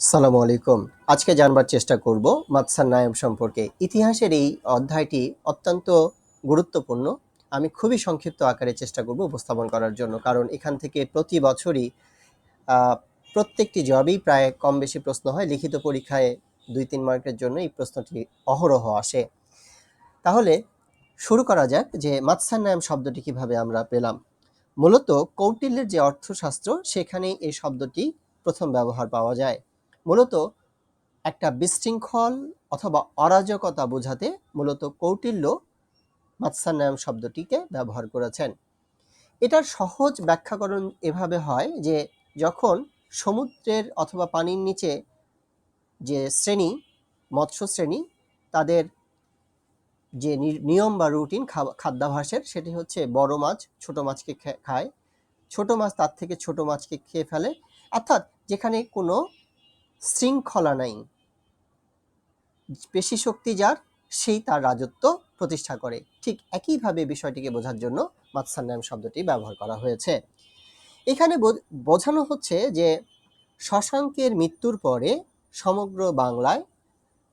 সালামু আলাইকুম। আজকে জানবার চেষ্টা করব মাতসান নায়ম সম্পর্কে। ইতিহাসের এই অধ্যায়টি অত্যন্ত গুরুত্বপূর্ণ। আমি খুবই সংক্ষিপ্ত আকারে চেষ্টা করব উপস্থাপন করার জন্য, কারণ এখান থেকে প্রতি বছরই প্রত্যেকটি জবই প্রায় কম বেশি প্রশ্ন হয়। লিখিত পরীক্ষায় দুই, তিন মার্কের জন্য এই প্রশ্নটি অহরহ আসে। তাহলে শুরু করা যাক যে মাতসান নায়ম শব্দটি কীভাবে আমরা পেলাম। মূলত কৌটিল্যের যে অর্থশাস্ত্র, সেখানেই এই শব্দটি প্রথম ব্যবহার পাওয়া যায়। মূলত একটা বিশৃঙ্খল অথবা অরাজকতা বোঝাতে মূলত কৌটিল্য মাৎসান্যায়ম শব্দটিকে ব্যবহার করেছেন। এটার সহজ ব্যাখ্যাকরণ এভাবে হয় যে, যখন সমুদ্রের অথবা পানির নিচে যে শ্রেণি, মৎস্য শ্রেণি, তাদের যে নিয়ম বা রুটিন খাদ্যাভাসের, সেটি হচ্ছে বড় মাছ, ছোট মাছকে খায়। ছোট মাছ তার থেকে ছোট মাছকে খেয়ে ফেলে। অর্থাৎ যেখানে কোনো শৃঙ্খলা নাই। পেশি শক্তি যার, সেই তার রাজত্ব প্রতিষ্ঠা করে। ঠিক একইভাবে বিষয়টিকে বোঝার জন্য মাতসান্নাম শব্দটি ব্যবহার করা হয়েছে। এখানে বোঝ- বোঝানো হচ্ছে যে শশাঙ্কের মৃত্যুর পরে সমগ্র বাংলায়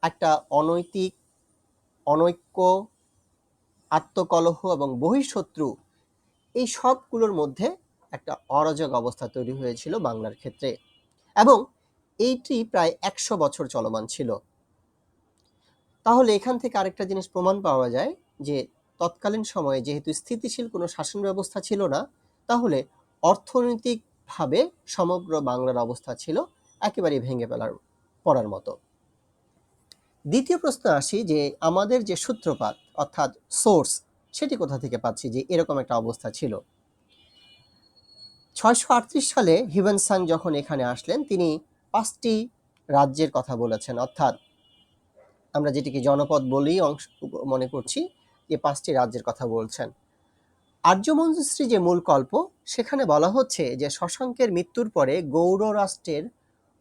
একটা অনৈতিক, অনৈক্য, আত্মকলহ এবং বহিঃশত্রু এই সবগুলোর মধ্যে একটা অরাজক অবস্থা তৈরি হয়েছিল বাংলার ক্ষেত্রে। এবং এইটি প্রায় একশো বছর চলমান ছিল। তাহলে এখান থেকে আরেকটা জিনিস প্রমাণ পাওয়া যায় যে তৎকালীন সময়ে যেহেতু স্থিতিশীল কোনো শাসন ব্যবস্থা ছিল না, তাহলে অর্থনৈতিকভাবে সমগ্র বাংলার অবস্থা ছিল একেবারে ভেঙে ফেলার, পড়ার মতো। দ্বিতীয় প্রশ্ন আসি যে আমাদের যে সূত্রপাত, অর্থাৎ সোর্স, সেটি কোথা থেকে পাচ্ছি যে এরকম একটা অবস্থা ছিল? ছয়শো আটত্রিশ সালে হিউয়েন সাং যখন এখানে আসলেন, তিনি পাঁচটি রাজ্যের কথা বলেছেন। অর্থাৎ আমরা যেটিকে জনপদ বলেই অংশ মনে করছি যে পাঁচটি রাজ্যের কথা বলছেন। আর্যমঞ্জুশ্রী যে মূল কল্প, সেখানে বলা হচ্ছে যে শশাঙ্কের মৃত্যুর পরে গৌড় রাষ্ট্রের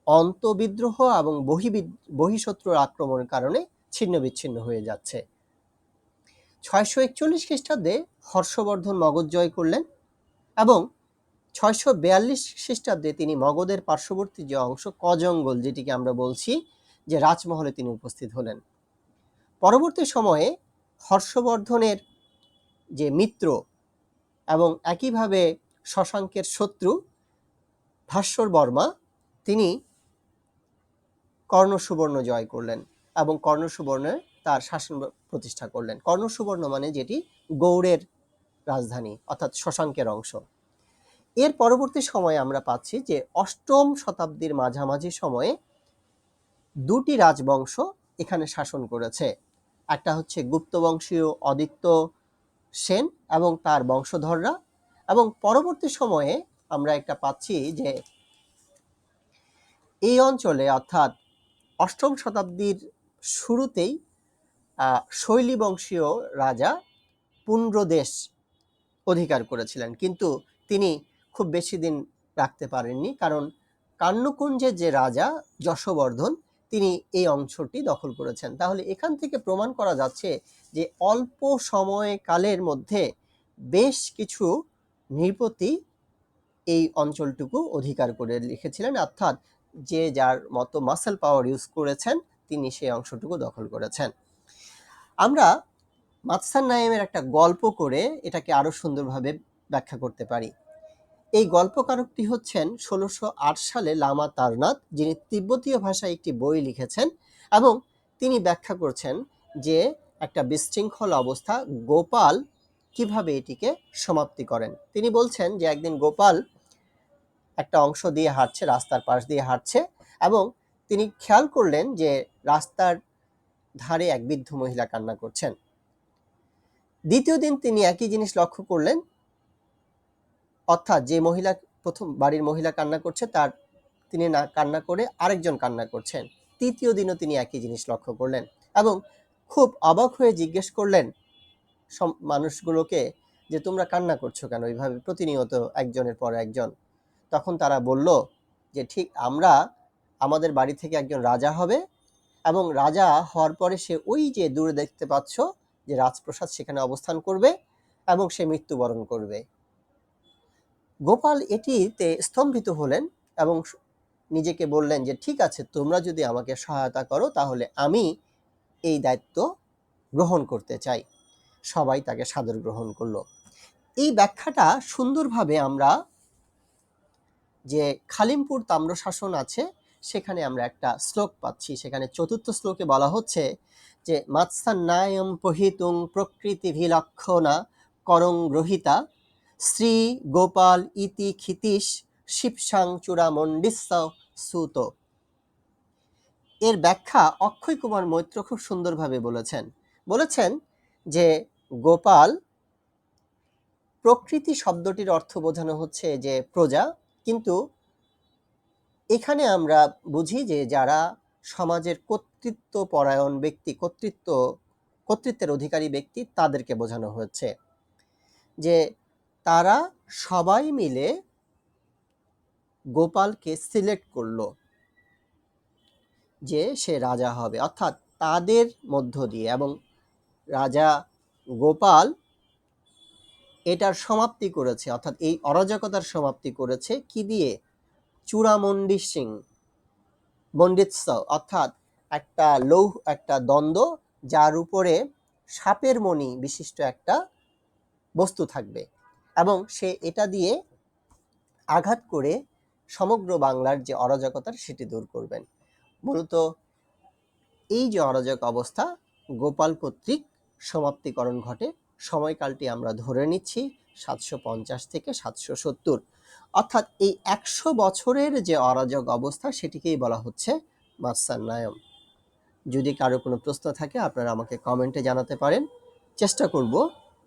অন্তবিদ্রোহ এবং বহিঃশত্রুর আক্রমণের কারণে ছিন্ন বিচ্ছিন্ন হয়ে যাচ্ছে। ছয়শো একচল্লিশ খ্রিস্টাব্দে হর্ষবর্ধন মগধ জয় করলেন এবং ছয়শো বিয়াল্লিশ খ্রিস্টাব্দে তিনি মগধের পার্শ্ববর্তী যে অংশ কজঙ্গল, যেটিকে আমরা বলছি যে রাজমহলে তিনি উপস্থিত হলেন। পরবর্তী সময়ে হর্ষবর্ধনের যে মিত্র এবং একইভাবে শশাঙ্কের শত্রু ভাস্বর বর্মা, তিনি কর্ণ সুবর্ণ জয় করলেন এবং কর্ণ সুবর্ণে তার শাসন প্রতিষ্ঠা করলেন। কর্ণ সুবর্ণ মানে যেটি গৌড়ের রাজধানী, অর্থাৎ শশাঙ্কের অংশ। এর পরবর্তী সময়ে আমরা পাচ্ছি যে অষ্টম শতাব্দীর মাঝামাঝি সময়ে দুটি রাজবংশ এখানে শাসন করেছে। একটা হচ্ছে গুপ্তবংশীয় অদিত্য সেন এবং তার বংশধররা এবং পরবর্তী সময়ে আমরা একটা পাচ্ছি যে এই অঞ্চলে অর্থাৎ অষ্টম শতাব্দীর শুরুতেই আহ, শৈলী বংশীয় রাজা পুণ্ড্রদেশ অধিকার করেছিলেন। কিন্তু তিনি খুব বেশি দিন রাখতে পারেননি। কারণ কান্যকুঞ্জের যে রাজা যশবর্ধন, তিনি এই অংশটি দখল করেছেন। তাহলে এখান থেকে প্রমাণ করা যাচ্ছে যে অল্প সময়কালের মধ্যে বেশ কিছু নৃপতি এই অঞ্চলটুকু অধিকার করে লিখেছিলেন। অর্থাৎ যে যার মতো মাসেল পাওয়ার ইউজ করেছেন, তিনি সেই অংশটুকু দখল করেছেন। আমরা মাতসান নায়েমের একটা গল্প করে এটাকে আরও সুন্দরভাবে ব্যাখ্যা করতে পারি। এই গল্পকারকটি হচ্ছেন ষোলোশো সালে লামা তারনাথ যিনি তিব্বতীয় ভাষায় একটি বই লিখেছেন এবং তিনি ব্যাখ্যা করছেন যে একটা বিশৃঙ্খল অবস্থা গোপাল কীভাবে এটিকে সমাপ্তি করেন। তিনি বলছেন যে একদিন গোপাল একটা অংশ দিয়ে হাঁটছে, রাস্তার পাশ দিয়ে হাঁটছে এবং তিনি খেয়াল করলেন যে রাস্তার ধারে এক বৃদ্ধ মহিলা কান্না করছেন। দ্বিতীয় দিন তিনি একই জিনিস লক্ষ্য করলেন অর্থাৎ যে মহিলা, প্রথম বাড়ির মহিলা কান্না করছে, তার তিনি না, কান্না করে আরেকজন কান্না করছেন। তৃতীয় দিনও তিনি একই জিনিস লক্ষ্য করলেন এবং খুব অবাক হয়ে জিজ্ঞেস করলেন মানুষগুলোকে যে তোমরা কান্না করছ কেন? এইভাবে প্রতিনিয়ত একজনের পর একজন। তখন তারা বলল যে, ঠিক, আমরা আমাদের বাড়ি থেকে একজন রাজা হবে এবং রাজা হওয়ার পরে সে ওই যে দূরে দেখতে পাচ্ছ যে রাজপ্রসাদ সেখানে অবস্থান করবে এবং সে মৃত্যুবরণ করবে। গোপাল এটিতে স্তম্ভিত হলেন এবং নিজেকে বললেন যে, ঠিক আছে, তোমরা যদি আমাকে সহায়তা করো, তাহলে আমি এই দায়িত্ব গ্রহণ করতে চাই। সবাই তাকে সাদর গ্রহণ করল। এই ব্যাখ্যাটা সুন্দরভাবে আমরা যে খালিমপুর তাম্রশাসন আছে, সেখানে আমরা একটা শ্লোক পাচ্ছি। সেখানে চতুর্থ শ্লোকে বলা হচ্ছে যে, মাৎসান্নায়ম পহিতুং প্রকৃতি ভিলক্ষণা করং গ্রহিতা শ্রী গোপাল ইতি ক্ষিতীশ শিবসাং চূড়ামণ্ডিস্য সুত। এর ব্যাখ্যা অক্ষয় কুমার মৈত্র খুব সুন্দরভাবে বলেছেন। বলেছেন যে গোপাল প্রকৃতি শব্দটির অর্থ বোঝানো হচ্ছে যে প্রজা, কিন্তু এখানে আমরা বুঝি যে যারা সমাজের কর্তৃত্ব পরায়ণ ব্যক্তি, কর্তৃত্ব, কর্তৃত্বের অধিকারী ব্যক্তি, তাদেরকে বোঝানো হচ্ছে। যে তারা সবাই মিলে গোপালকে সিলেক্ট করল যে সে রাজা হবে। অর্থাৎ তাদের মধ্য দিয়ে এবং রাজা গোপাল এটার সমাপ্তি করেছে, অর্থাৎ এই অরাজকতার সমাপ্তি করেছে কি দিয়ে? চূড়ামন্ডি সিং মন্ডিৎস অর্থাৎ একটা লৌহ, একটা দ্বন্দ্ব যার উপরে সাপের মণি বিশিষ্ট একটা বস্তু থাকবে। এবং সে এটা দিয়ে আঘাত করে সমগ্র বাংলার যে অরাজকতার সেটি দূর করবেন। মূলত এই যে অরাজক অবস্থা, গোপাল কর্তৃক সমাপ্তিকরণ ঘটে। সময়কালটি আমরা ধরে নিচ্ছি সাতশো পঞ্চাশ থেকে সাতশো সত্তর। অর্থাৎ এই একশো বছরের যে অরাজক অবস্থা, সেটিকেই বলা হচ্ছে মাৎসান্নায়ম যদি কারও কোনো প্রশ্ন থাকে, আপনারা আমাকে কমেন্টে জানাতে পারেন। চেষ্টা করব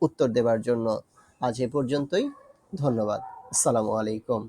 উত্তর দেবার জন্য। আজ এ পর্যন্তই ধন্যবাদ। আসসালামু আলাইকুম।